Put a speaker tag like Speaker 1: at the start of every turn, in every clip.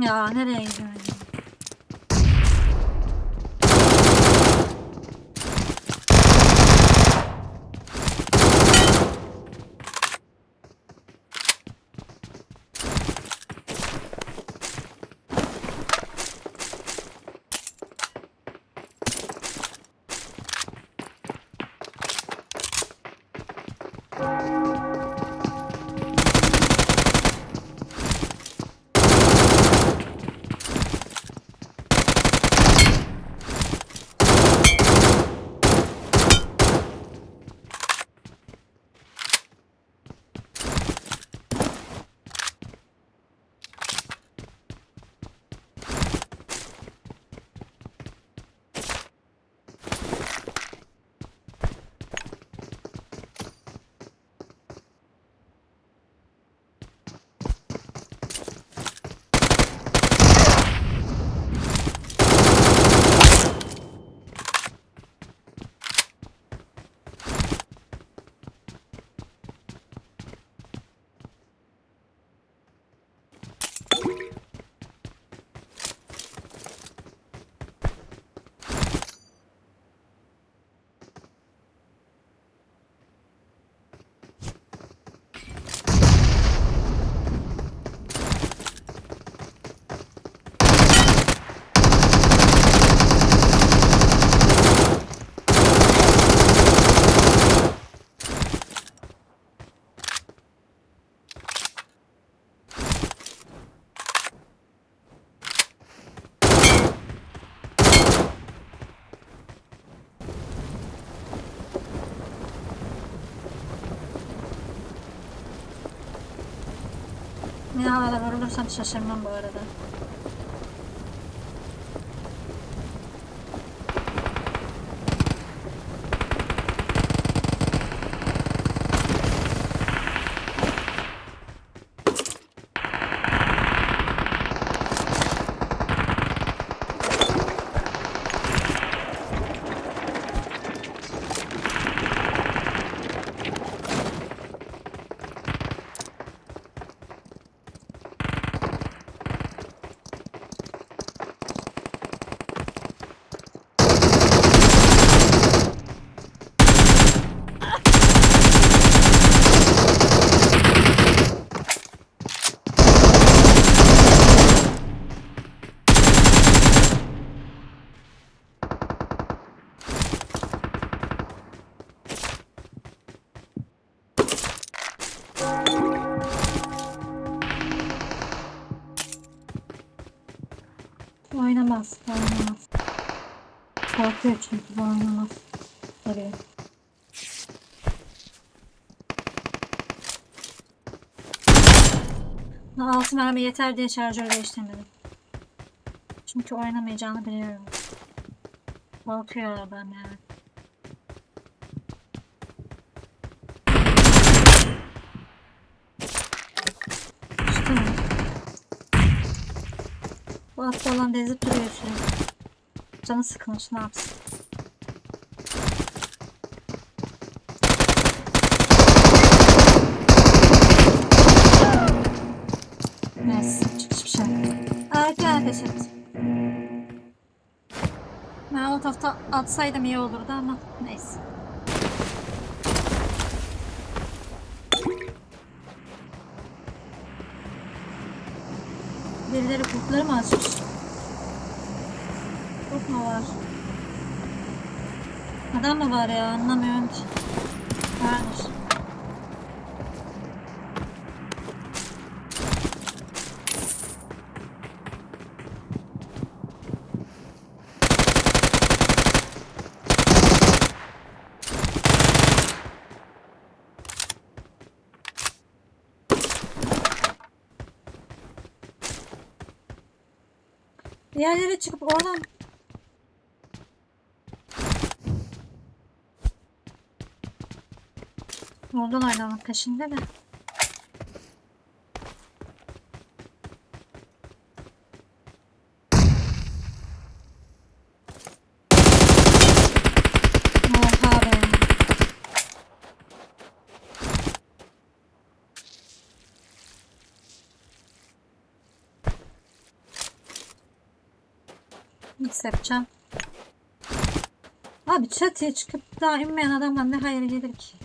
Speaker 1: Ya nereye gidiyorsun? Bir havada vurulursam şaşırmam bu arada. Altı mermi yeter diye şarjör değiştirmedim. Çünkü oynamayacağını biliyorum. Korkuyor adam yani. Bu hasta olan da ezip duruyor sürekli. Canı sıkılmış ne yapsın? Et. Ben o tarafta atsaydım iyi olurdu ama neyse. Birileri kurtları mı açmış? Kurt mu var? Adam mı var ya anlamıyorum ki. Varmış. Diğerleri çıkıp oradan Oradan oynamak peşinde de. Oha be. Nasıl yapacağım? Abi çatıya çıkıp daha inmeyen adamdan ne hayır gelir ki?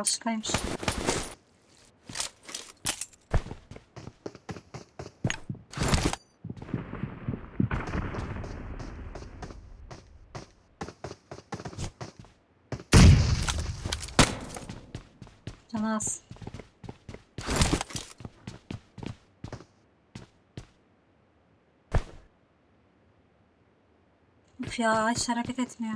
Speaker 1: Başkaymış. Canı az. Uf ya hiç hareket etmiyor.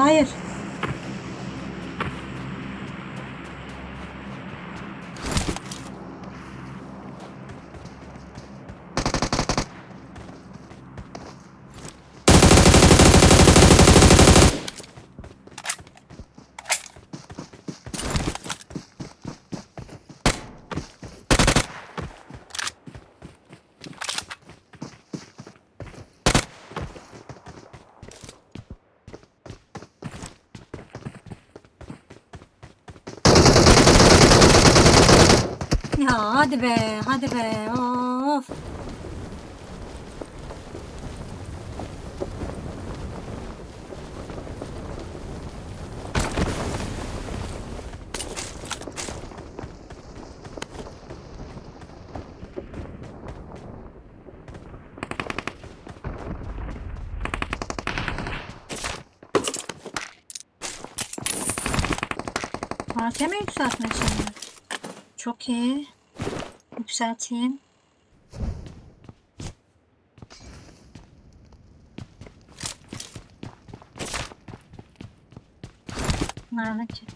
Speaker 1: Hayır. Ya hadi be, hadi be. Of. Parça mı yükseltmek şimdi? Çok iyi. Yükselteyim. Nerede ki?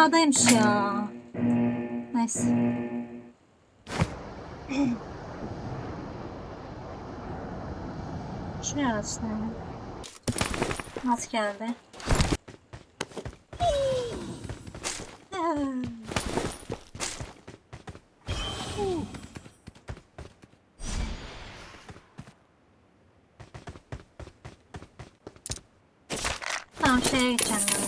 Speaker 1: Aşağıdaymış ya. Neyse. Şuraya atlayalım. Nasıl geldi? Tamam şeye gideceğim ben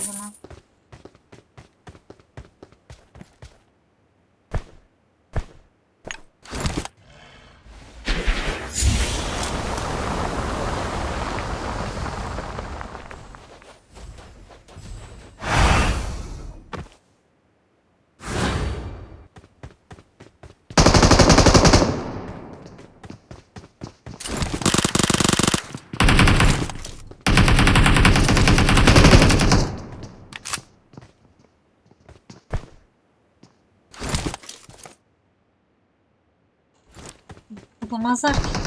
Speaker 1: o zaman. Bulamazlar ki.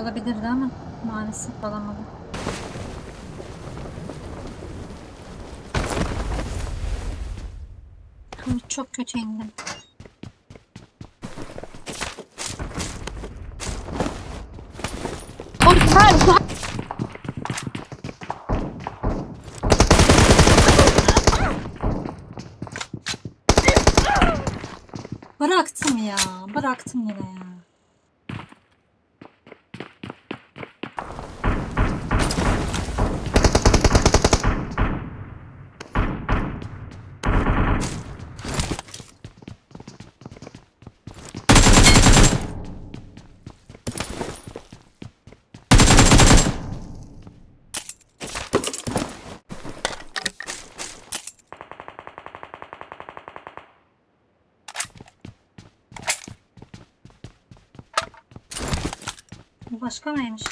Speaker 1: Olabilirdi ama maalesef alamadım. Çok kötü indim. Bıraktım ya. Bıraktım. yine ya. başka neymiş?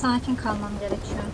Speaker 1: Sakin kalmam gerekiyor.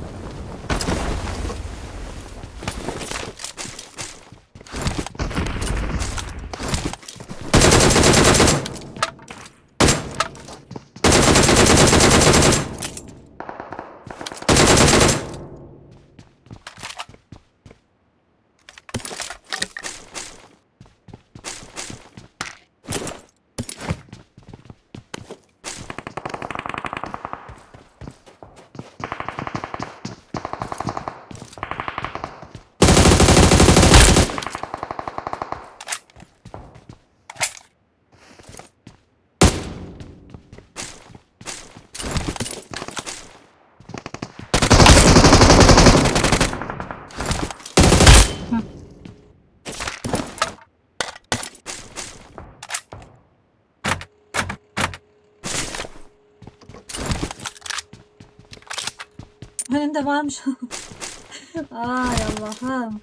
Speaker 1: Önümde varmış. Ay Allah'ım.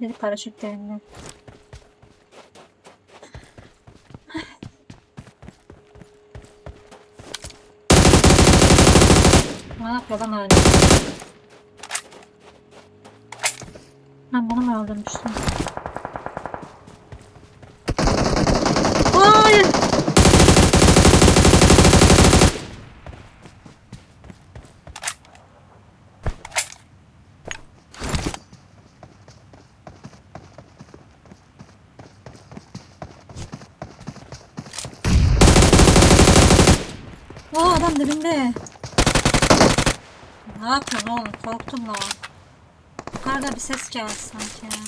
Speaker 1: Biri paraşütlerinde. Ne yapıyor lan öyle? Ben bunu mu öldürmüştüm? Hayır! Aa dibinde. Ne yapıyorsun oğlum? Korktum lan. Yukarıda bir ses geldi sanki.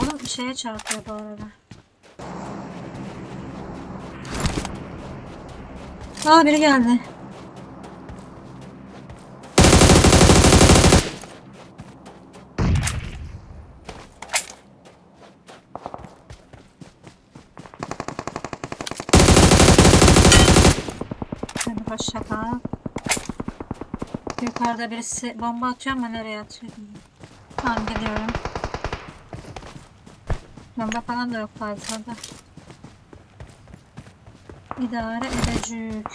Speaker 1: Oğlum bir şeye çarpıyor bu arada. Aa biri geldi. Hadi kal. Yukarıda birisi bomba atıyor ama nereye atıyor? Tamam gidiyorum. Bomba falan da yok fazla İdare edecek.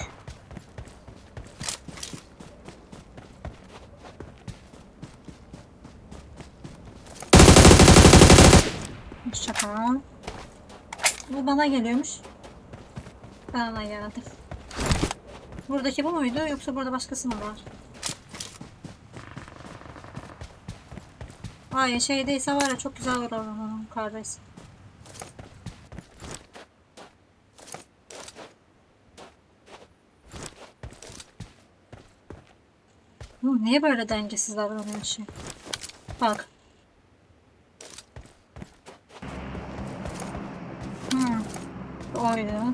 Speaker 1: Hoşça kal. Bu bana geliyormuş. Bana geldi. Buradaki bu muydu yoksa burada başkası mı var? Ay şeydeyse var ya çok güzel olur onun yukarıdaysa. Bu niye böyle dengesiz davranıyor şey? Bak. Hmm. Oydu.